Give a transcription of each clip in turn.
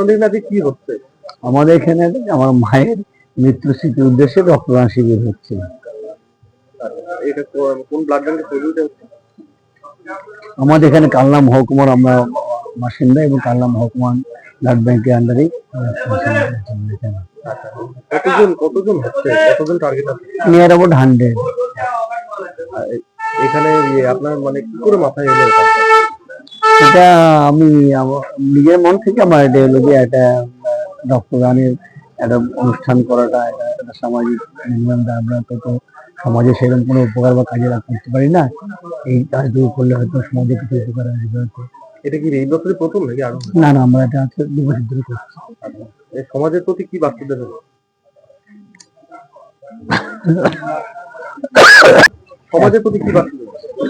আপনাদের কি হচ্ছে? আমাদের এখানে আমার মায়ের মৃত্যু স্মৃতির উদ্দেশ্যে রক্তদান শিবির হচ্ছে। এটা কোন ব্লাড ব্যাংকের সহযোগিতা হচ্ছে? আমাদের এখানে কালনা মহকুমার আমরা বাসিন্দা এবং কালনা মহকুমা ব্লাড ব্যাংকের আন্ডারে কতজন কতজন হচ্ছে? কতজন টার্গেট আছে? নিয়ার অ্যাবাউট হান্ড্রেড এখানে ইয়ে আপনার মানে কি করে মাথায় এলো? এটা আমি নিজের মন থেকে আমার এটা হলো যে একটা রক্তদানের একটা অনুষ্ঠান করাটা এটা একটা সামাজিক আমরা তো তো সমাজে সেরকম কোনো উপকার বা কাজে করতে পারি না। এই কাজটুকু করলে হয়তো সমাজে কিছু উপকার আসবে হয়তো। এটা কি এই বছরই প্রথম নাকি আরও? না না আমরা এটা হচ্ছে দু বছর ধরে করছি। এই সমাজের প্রতি কি বার্তা দেবেন সমাজের প্রতি কি বার্তা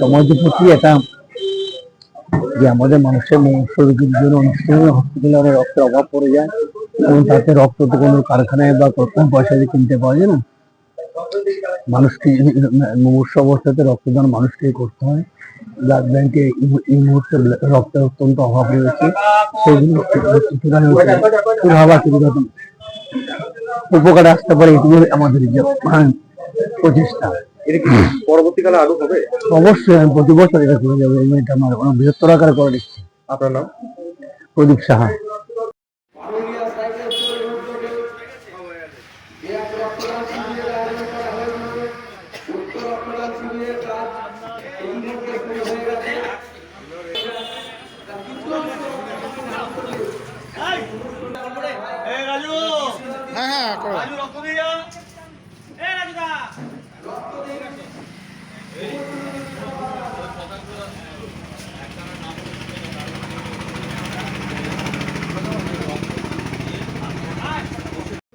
সমাজের প্রতি এটা যে আমাদের মানুষের মনুষ্য রোগীর জন্য অনেক সময় হসপিটালে অনেক রক্তের অভাব পড়ে যায় এবং তাতে রক্ত তো কোনো কারখানায় বা কম পয়সা দিয়ে কিনতে পাওয়া যায় না। মানুষকে মুমূর্ষ অবস্থাতে রক্তদান মানুষকে করতে হয়। ব্লাড ব্যাংকে এই মুহূর্তে রক্তের অত্যন্ত অভাব রয়েছে। সেগুলো উপকারে আসতে পারে এটুকু আমাদের প্রচেষ্টা এটা কি পরবর্তীকালে আরও হবে? অবশ্যই আমি প্রতি বছর এটা করে যাব এই মেয়েটা আমার বৃহত্তর আকারে করে দিচ্ছি। আপনার নাম? প্রদীপ সাহা পারুলিয়া সাইকেল স্টোরের উদ্যোগে যে এক রক্তদান শিবিরের আয়োজন করা হয়েছিল উক্ত রক্তদান শিবিরের কাজ এই মুহূর্তে শুরু হয়ে গেছে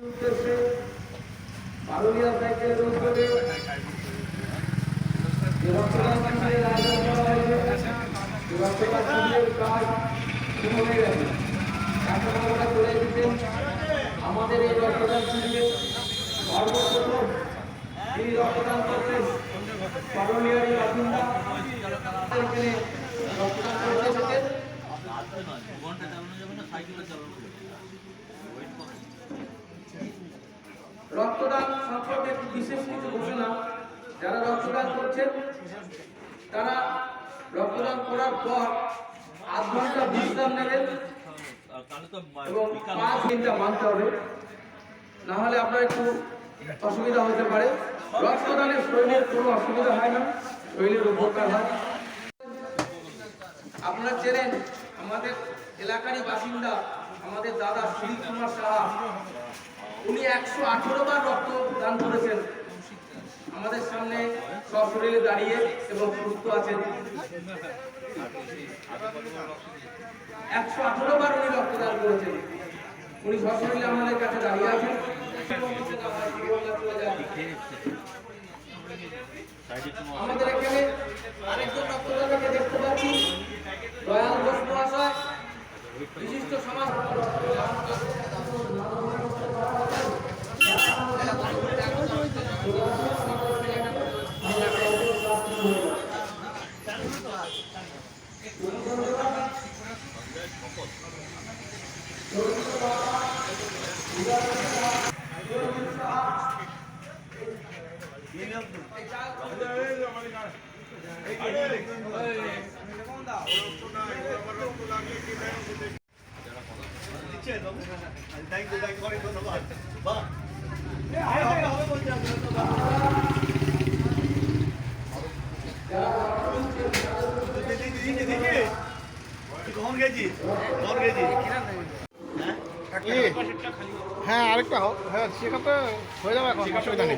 উদ্দেশ্যে পারুলিয়া সাইকেলের উদ্যোগে যে রক্তদান শিবিরের আয়োজন করা হয়েছে সেই রক্তদান শিবিরের কাজ শুরু হয়ে গেছে এখন আমরা চলে এসেছেন আমাদের এই রক্তদান শিবিরে সর্বপ্রথম যিনি রক্তদান করছেন পারুলিয়ারই বাসিন্দা এখানে রক্তদান করতে এসেছেন রক্তদান সম্পর্কে বিশেষ কিছু ঘোষণা যারা রক্তদান করছেন তারা রক্তদান করার পর আধ ঘণ্টা বিশ্রাম নেবেন এবং পাঁচ মিনিটটা মানতে হবে। না হলে আপনার একটু অসুবিধা হতে পারে। রক্তদানের শরীরের কোনো অসুবিধা হয় না, শরীরের উপকার হয়। আপনারা চেনেন, আমাদের এলাকারই বাসিন্দা, আমাদের দাদা সুদীপ কুমার সাহা, উনি একশো আঠেরো বার রক্ত দান করেছেন। আমাদের সামনে সশরীরে দাঁড়িয়ে এবং সুস্থ আছেন। একশো আঠেরো বার উনি রক্তদান করেছেন। উনি সশরীরে আমাদের কাছে দাঁড়িয়ে আছেন। আমাদের এখানে আরেকজন রক্তদাতাকে দেখতে পাচ্ছি। দয়াল ঘোষ মহাশয়, বিশিষ্ট সমাজ থ্যাংক ইউ থ্যাংক অনেক ধন্যবাদ বাহ হবে বলছি হ্যাঁ? আরেকটা হোক। হ্যাঁ সেখানে হয়ে যাবে এখন অসুবিধা নেই।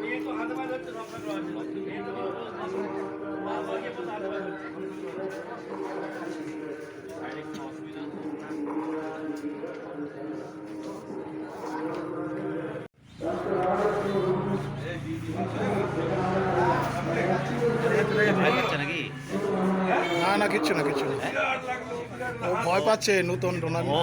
নিয়েছো? না না ও ভয় পাচ্ছে নতুন টুর্নামেন্ট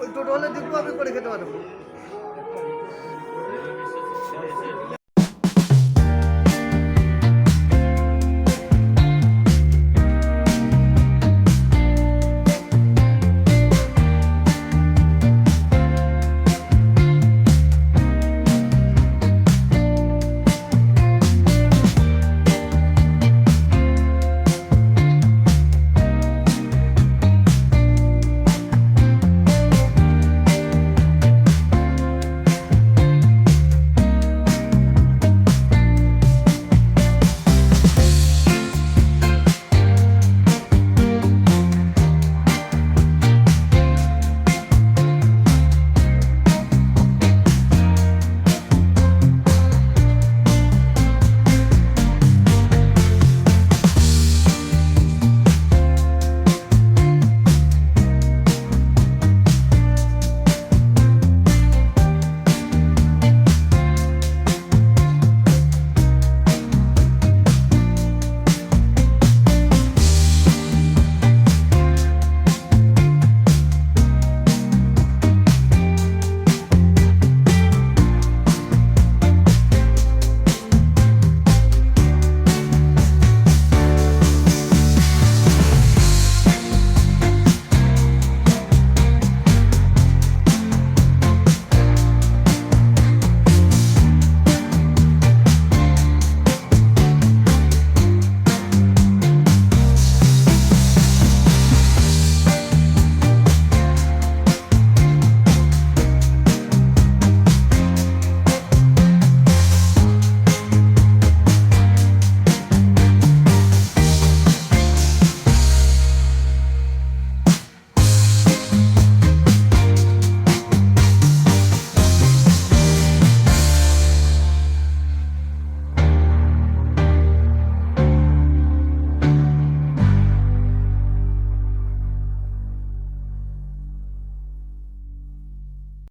ওই টোটো হলে দেখব আমি করে খেতে পারব।